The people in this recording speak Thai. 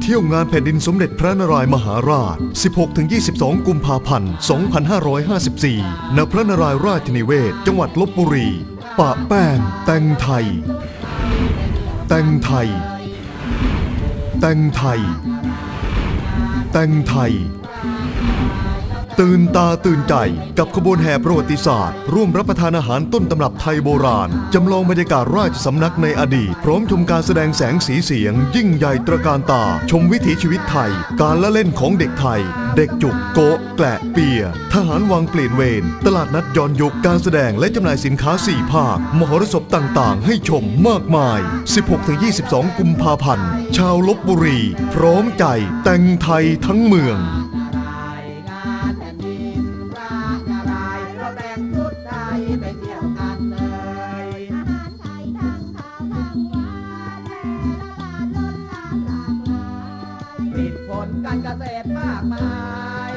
เที่ยวงานแผ่นดินสมเด็จพระนารายมหาราช 16-22 กุมภาพันธ์ 2554 ณ พระนารายราชนิเวศ จังหวัดลบบุรี ปะแป้ง แต่งไทย แต่งไทย แต่งไทย แต่งไทย ตื่นตาตื่นใจกับขบวนแห่ประวัติศาสตร์ ร่วมรับประทานอาหารต้นตำรับไทยโบราณ จำลองบรรยากาศราชสำนักในอดีต พร้อมชมการแสดงแสงสีเสียง ยิ่งใหญ่ตระการตา ชมวิถีชีวิตไทย การละเล่นของเด็กไทย เด็กจุกโกะแกละเปีย ทหารวังเปลี่ยนเวรตลาดนัดย้อนยุคการแสดงและจำหน่ายสินค้าสี่ภาค มหรสพต่างๆ ให้ชมมากมาย 16-22 กุมภาพันธ์ชาวลบบุรี พร้อมใจแต่งไทยทั้งเมือง การเกษตรมากมาย